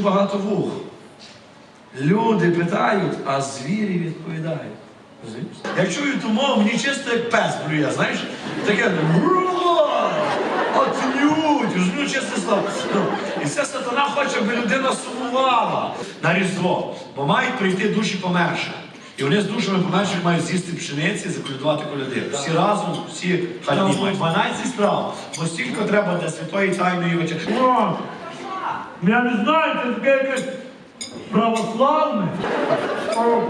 дуже багато вух. Люди питають, а звірі відповідають. Розумієш? Я чую ту мову, мені чисто як пес блює, знаєш? Таке «Бруа! отнють, ну чесне слово. Ну, і це сатана хоче, аби людина сумувала на Різдво, бо мають прийти душі померших. І вони з душами померших мають з'їсти пшениці, і заколядувати коляди. Всі разом, всі хатні 12 справ, бо стільки треба для святої тайної вечері. О, я не знаю, це таке якесь православне. О.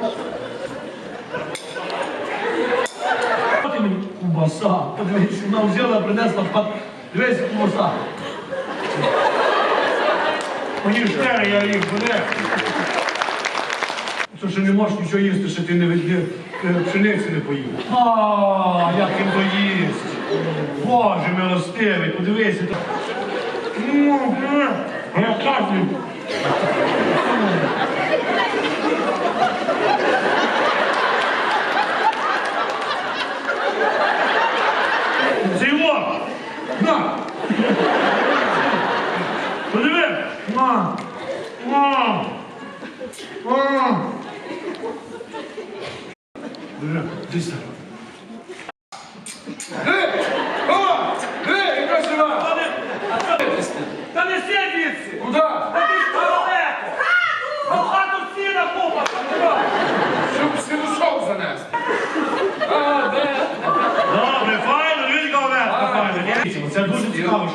Що ти мені кубаса? Подивись, вона взяла, принесла пад... Дивись, кубаса. Мені ж я їх буде. Що ще не можеш нічого їсти, що ти не від пшениці не поїв. А, як він доїсть. Боже милостивий, подивися. Ну, е, Я кажу. Зиво! На! Подиви! На! На! На! Диви, ти сам. Та не сидіться! Куди? Та ти ж далеко! А в хату сіна купа! Щоб синусов занести. А, де? Добре, файно, Вілька Оверка, файно. Це дуже цікаво, що він буде нашому Там,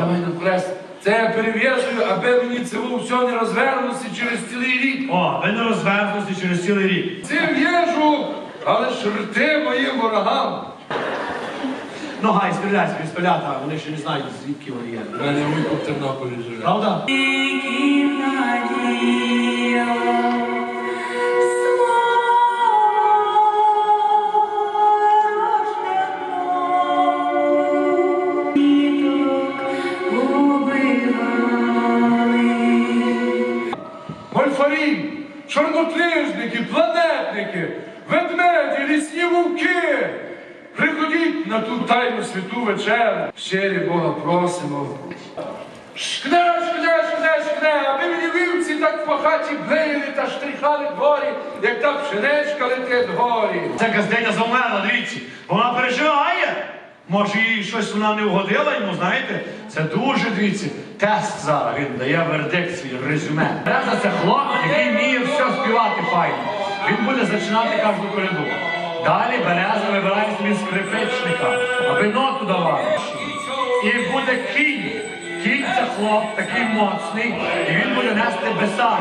давай на крест. Це я перев'язую, аби мені це все не розвернулося через цілий рік. О, ви не розвернуться через цілий рік. Цим в'їжу, але ж рти моїм ворогам. Ну, гай, стріляй собі спилята, вони ще не знають, звідки вони є. У мене вуйко в Тернополі живе. Правда? Мольфарі, чорнотлижники, планетники, ведмеді, лісні вовки. Приходіть на ту тайну святу вечерю. Щирі Бога просимо. Шкне, шкне, шкне, шкне, аби мені вівці так по хаті блеяли та штрихали дворі, як та пшеничка летить горі. Це газденя завмерла, дивіться. Вона переживає. Може, їй щось вона не угодила йому, знаєте? Це дуже, дивіться, тест зараз він дає вердикт свій резюме. Береза це хлопець, який вміє все співати файно. Він буде зачинати кожну коляду. Далі береза вибирає собі скрипичника, аби ноту давали. І буде кінь. Кінь це хлоп, такий моцний, і він буде нести бесак.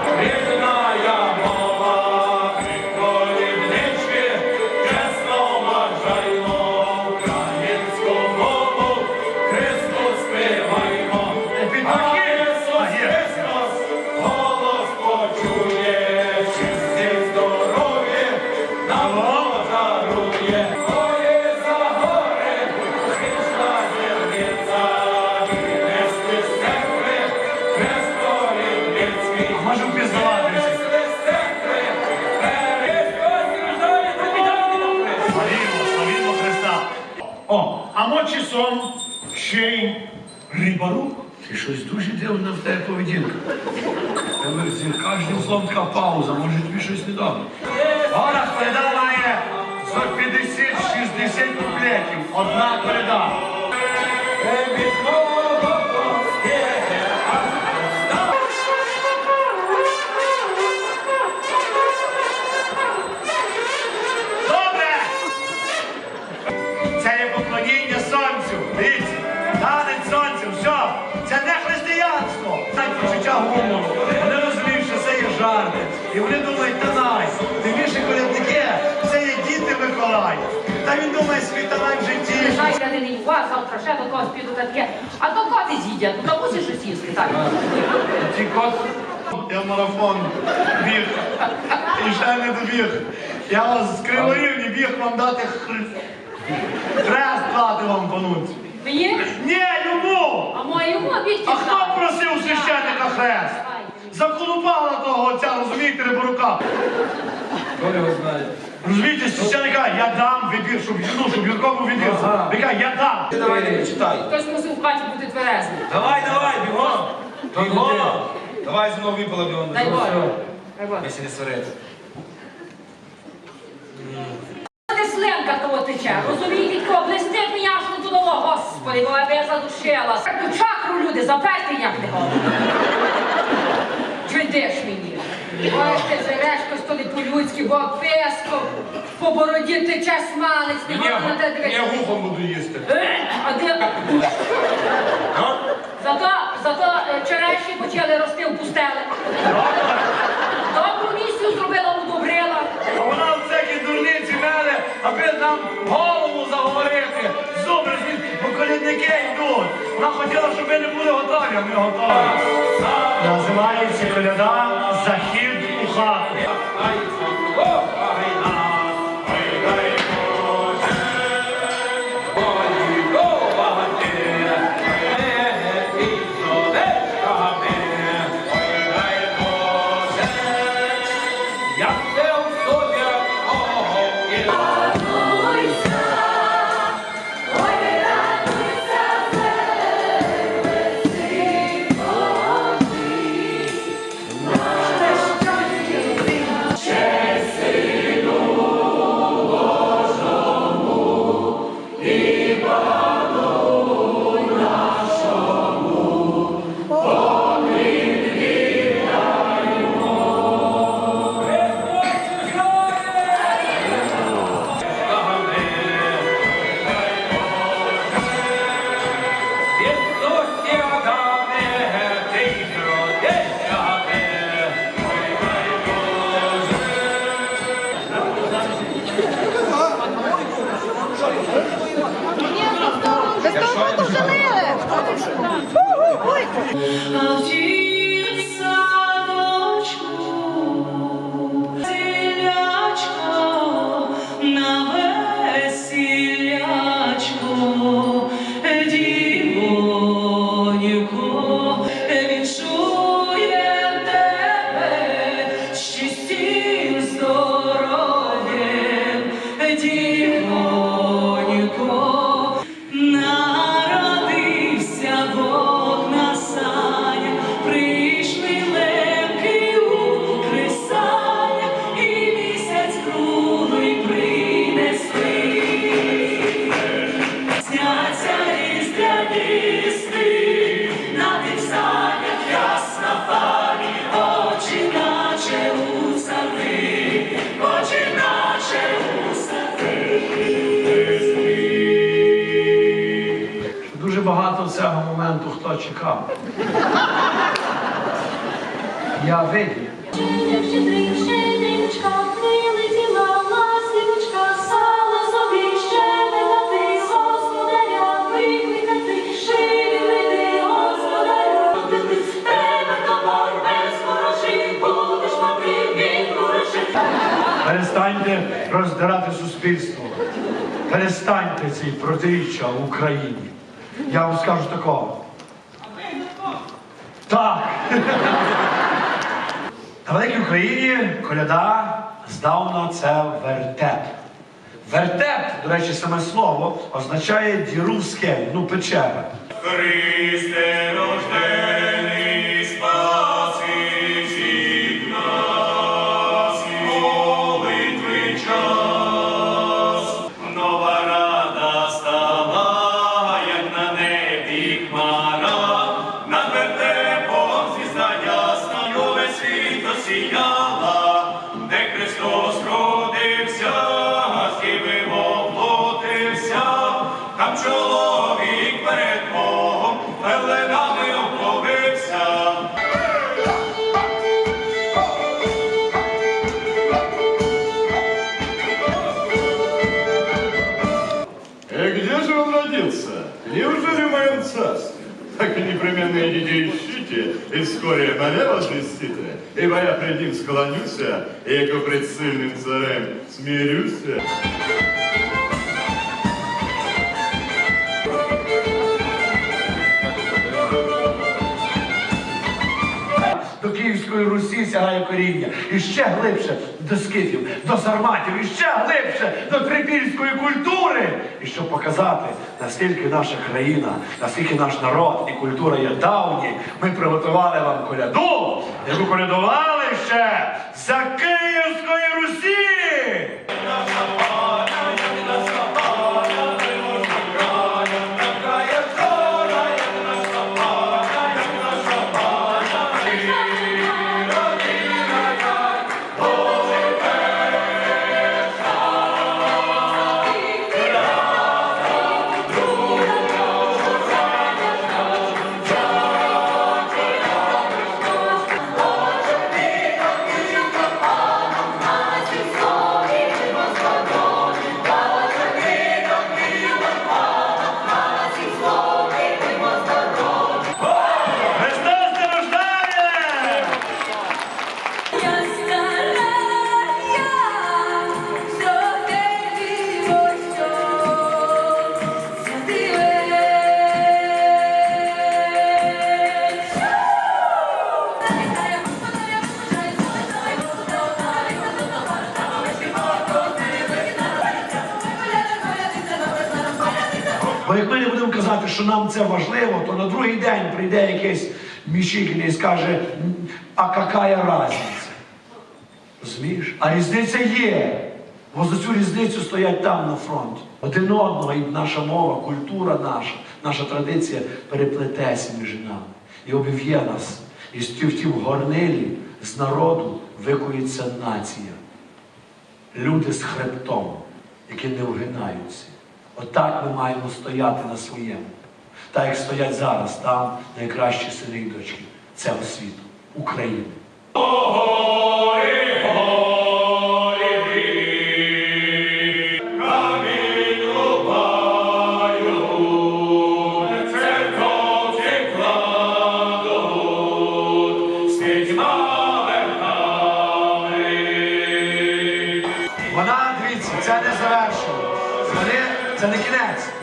О, а мочі сон ще й рибарук. Ти щось дуже дивна в тебе поведінка. З кожним словом така пауза, може тобі щось не дати. Гора передаває за 50-60 куплетів. Одна коляда. Думає, свій талант в житті. Лишайте не ліньва, завтра ще до когось піду таке. А то коти з'їдять, ну то мусиш щось їсти, так? Ті кот Я марафон біг. І ще не добіг. Я вас з Криворівні біг вам дати хр- хрест дати вам пануть. Мені? Ні, йому! А моєму обідці А хто просив у священника хрест? Заколупала того отця, розумієте, риборука. хто його знає. Розумієте, священника, я дам вибір, щоб ну, щоб Юрко був вибір. Ага. Ви кажете, я дам. Давай не читай. Хтось мусив в хаті бути тверезним. Давай, давай, бігом. Бігом. ти. Давай знову випала б Дай Боже. Дай Боже. Якщо не сварити. Ти сленка того тече, розумієте, кого блистить мені аж туди, О, господи, бо я задушила. Так ту чакру люди, запести як не. Чуйдеш мені. Ой, ти зерешко столи по-людськи, бо песко, по бороді тече смалець, не можна на те Я дивитися. вухом буду їсти. Е, А де? Зато, зато е, черешні почали рости в пустелі. Добру місію зробила, удобрила. А вона всякі дурниці мене, аби нам голову заговорити. Зубри звідки, бо колядники йдуть. Вона хотіла, щоб ми не були готові, а ми готові. Називається коляда Захід у хату. Від грошей. Перестаньте роздирати суспільство. Перестаньте ці протиріччя в Україні. Я вам скажу такого. Так. На великій Україні коляда здавна це вертеп. Вертеп, до речі, саме слово означає діру в скелі, ну печера. Христе рождений, світ осіяла, де Христос родився, з воплотився, там чоловік перед Богом пеленами обмовився. Э, где же моем царстве? Так и непременно идите ищите, и вскоре мене возвестите, ибо я пред ним склонюся, и яко пред сильным царем смирюся. Київської сягає коріння. І ще глибше до скифів, до сарматів, і ще глибше до трипільської культури. І щоб показати, наскільки наша країна, наскільки наш народ і культура є давні, ми приготували вам коляду, яку колядували ще за Київської Русі. Що нам це важливо, то на другий день прийде якийсь міщикін і скаже, а какая разниця? Розумієш? А різниця є. Бо за цю різницю стоять там на фронті. Один одного, і наша мова, культура наша, наша традиція переплететься між нами і обів'є нас. І з ті- в тім горнилі з народу викується нація. Люди з хребтом, які не вгинаються. Отак ми маємо стояти на своєму. Так як стоять зараз там найкращі сини і дочки цього світу, України.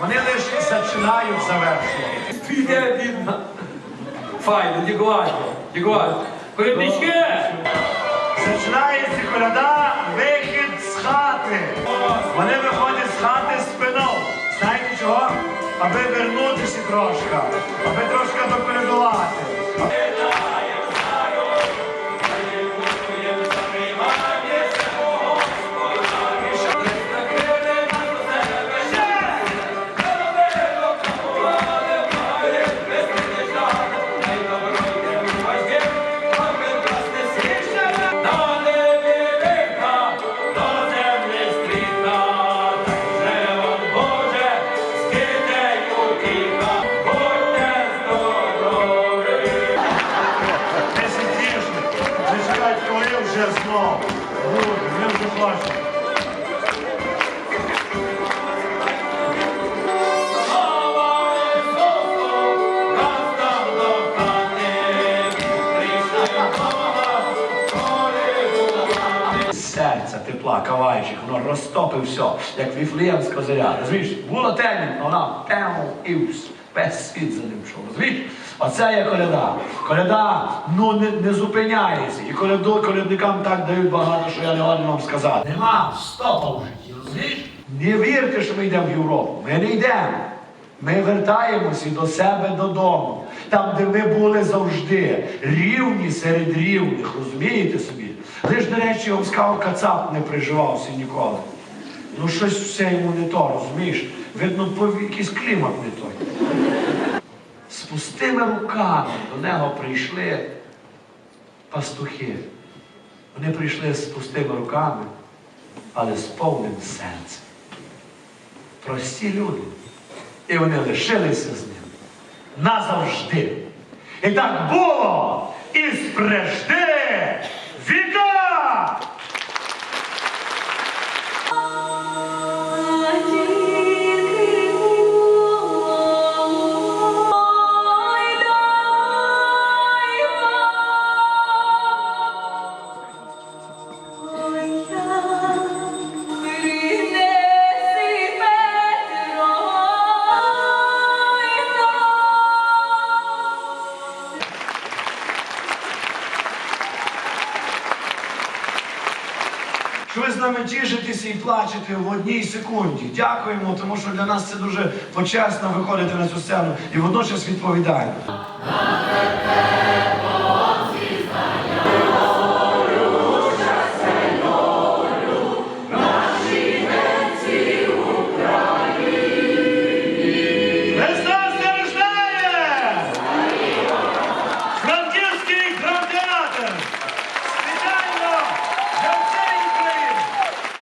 Вони лише починають завершувати. Піде бідна. Файно, дякую, дякую. Коляднички! Починається коляда, вихід з хати. Вони виходять з хати спиною. Знаєте чого? Аби вернутися трошки, аби трошки доколядувати. Розтопив все, як віфлеємська зоря. Розумієш? Було темно, вона пев і весь світ за ним йшов. Розумієш? Оце є коляда. Коляда ну не, не зупиняється. І коляду, колядникам так дають багато, що я не можу вам сказати. Нема стопа в житті, розумієш? Не вірте, що ми йдемо в Європу. Ми не йдемо. Ми вертаємося до себе додому, там, де ми були завжди, рівні серед рівних, розумієте собі? Лиш, до речі, сказав, кацап не приживався ніколи. Ну щось все йому не то, розумієш? Видно, якийсь клімат не той. З пустими руками до нього прийшли пастухи. Вони прийшли з пустими руками, але з повним серцем. Прості люди. І вони лишилися з ним назавжди. І так було і спрежди віка! Тішитеся в одній секунді. Дякуємо, тому що для нас це дуже почесно виходити на цю сцену і водночас відповідально. Ангел